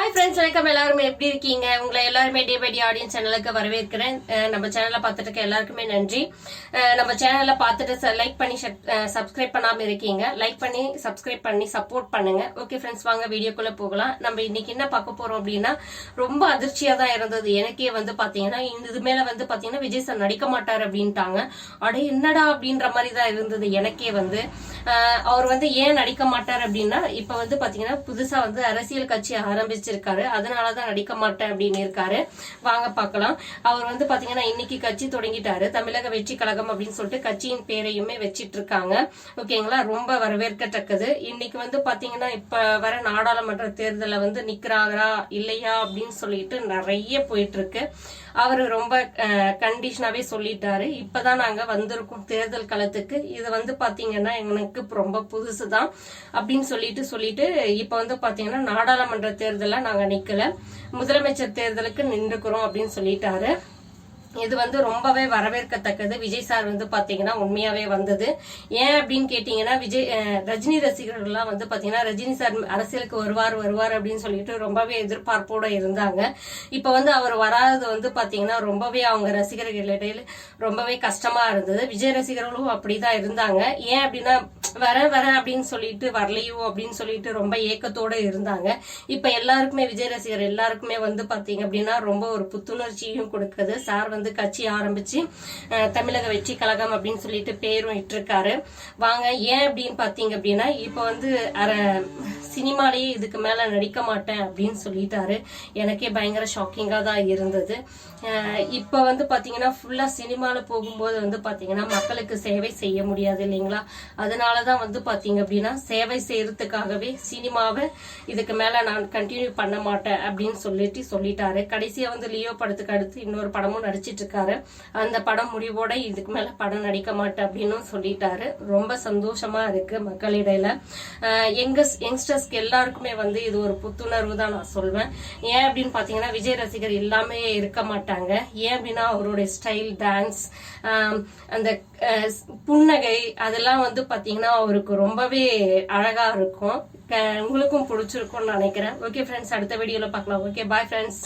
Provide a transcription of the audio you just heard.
Hi friends வணக்கம். எல்லாருமே எப்படி இருக்கீங்க? உங்களை எல்லாருமே டே பை டே ஆடியன்ஸ் சேனலுக்கு வரவேற்கிறேன் நம்ம சேனலை பார்த்துட்டு இருக்க எல்லாருக்குமே நன்றி. நம்ம சேனலில் பார்த்துட்டு லைக் பண்ணி சப்ஸ்கிரைப் பண்ணாமல் இருக்கீங்க. லைக் பண்ணி சப்ஸ்கிரைப் பண்ணி சப்போர்ட் பண்ணுங்க. ஓகே ஃப்ரெண்ட்ஸ் வாங்க வீடியோக்குள்ளே போகலாம். நம்ம இன்னைக்கு என்ன பார்க்க போறோம் அப்படின்னா ரொம்ப அதிர்ச்சியாக தான் இருந்தது. எனக்கே வந்து பார்த்தீங்கன்னா இந்த இது மேலே வந்து பார்த்தீங்கன்னா விஜய் சார் நடிக்க மாட்டார் அப்படின்ட்டாங்க. அடே என்னடா அப்படின்ற மாதிரி தான் இருந்தது. எனக்கே வந்து. அவர் வந்து ஏன் நடிக்க மாட்டார் அப்படின்னா இப்ப வந்து பாத்தீங்கன்னா புதுசா வந்து அரசியல் கட்சி ஆரம்பிச்சிருக்காரு. அதனாலதான் நடிக்க மாட்டேன் அப்படின்னு இருக்காரு. வாங்க பார்க்கலாம். அவர் வந்து பாத்தீங்கன்னா இன்னைக்கு கட்சி தொடங்கிட்டாரு. தமிழக வெற்றி கழகம் அப்படின்னு சொல்லிட்டு கட்சியின் பேரையுமே வச்சிட்டு இருக்காங்க ஓகேங்களா? ரொம்ப வரவேற்கத்தக்கது. இன்னைக்கு வந்து பாத்தீங்கன்னா இப்ப வர நாடாளுமன்ற தேர்தல வந்து நிக்கிறாரா இல்லையா அப்படின்னு சொல்லிட்டு நிறைய போயிட்டு இருக்கு அவரு ரொம்ப கண்டிஷனாவே சொல்லிட்டாரு. இப்பதான் நாங்க வந்திருக்கோம் தேர்தல் களத்துக்கு. இது வந்து பாத்தீங்கன்னா எனக்கு ரொம்ப புதுசுதான் அப்படின்னு சொல்லிட்டு சொல்லிட்டு இப்ப வந்து பாத்தீங்கன்னா நாடாளுமன்ற தேர்தல நாங்க நிக்கல. முதலமைச்சர் தேர்தலுக்கு நின்றுக்கிறோம் அப்படின்னு சொல்லிட்டாரு. இது வந்து ரொம்பவே வரவேற்கத்தக்கது. விஜய் சார் வந்து பாத்தீங்கன்னா உண்மையாவே வந்தது. ஏன் அப்படின்னு கேட்டீங்கன்னா விஜய் ரஜினி ரசிகர்கள்லாம் வந்து பாத்தீங்கன்னா ரஜினி சார் அரசியலுக்கு வருவார் வருவார் அப்படின்னு சொல்லிட்டு ரொம்பவே எதிர்பார்ப்போட இருந்தாங்க. இப்ப வந்து அவர் வராதது வந்து பாத்தீங்கன்னா ரொம்பவே அவங்க ரசிகர்கள் இடையில ரொம்பவே கஷ்டமா இருந்தது. விஜய் ரசிகர்களும் அப்படிதான் இருந்தாங்க. ஏன் அப்படின்னா வர வர அப்படின்னு சொல்லிட்டு வரலையோ அப்படின்னு சொல்லிட்டு ரொம்ப ஏக்கத்தோட இருந்தாங்க. இப்ப எல்லாருக்குமே விஜய் ரசிகர் எல்லாருக்குமே வந்து பாத்தீங்க அப்படின்னா ரொம்ப ஒரு புத்துணர்ச்சியும் கொடுக்குது. சார் வந்து கட்சி ஆரம்பிச்சு தமிழக வெற்றி கழகம் அப்படின்னு சொல்லிட்டு பேரும் இட்டிருக்காரு. வாங்க ஏன் அப்படின்னு பாத்தீங்க அப்படின்னா இப்ப வந்து அரை சினிமாலேயே இதுக்கு மேல நடிக்க மாட்டேன் அப்படின்னு சொல்லிட்டாரு. எனக்கே பயங்கர ஷாக்கிங்கா தான் இருந்தது. இப்போ இப்ப வந்து பாத்தீங்கன்னா ஃபுல்லா சினிமால போகும்போது வந்து பாத்தீங்கன்னா மக்களுக்கு சேவை செய்ய முடியாது இல்லைங்களா? அதனாலதான் வந்து பாத்தீங்க அப்படின்னா சேவை செய்யறதுக்காகவே சினிமாவை இதுக்கு மேல நான் கண்டினியூ பண்ண மாட்டேன் அப்படின்னு சொல்லிட்டு சொல்லிட்டாரு. கடைசியா வந்து லியோ படத்துக்கு அடுத்து இன்னொரு படமும் நடிச்சிட்டு இருக்காரு அந்த படம் முடிவோட இதுக்கு மேல படம் நடிக்க மாட்டேன் அப்படின்னு சொல்லிட்டாரு. ரொம்ப சந்தோஷமா இருக்கு மக்களிடையில. அஹ் யங்ஸ்டர்ஸ் யங்ஸ்டர்ஸ்க்கு எல்லாருக்குமே வந்து இது ஒரு புத்துணர்வு தான் நான் சொல்வேன். ஏன் அப்படின்னு பாத்தீங்கன்னா விஜய் ரசிகர் எல்லாமே இருக்க மாட்டாங்க. ஏன் அப்படின்னா அவருடைய ஸ்டைல் டான்ஸ் அந்த புன்னகை அதெல்லாம் வந்து பாத்தீங்கன்னா அவருக்கு ரொம்பவே அழகா இருக்கும். உங்களுக்கும் பிடிச்சிருக்கும்னு நினைக்கிறேன். ஓகே ஃப்ரெண்ட்ஸ் அடுத்த வீடியோல பார்க்கலாம். Okay bye friends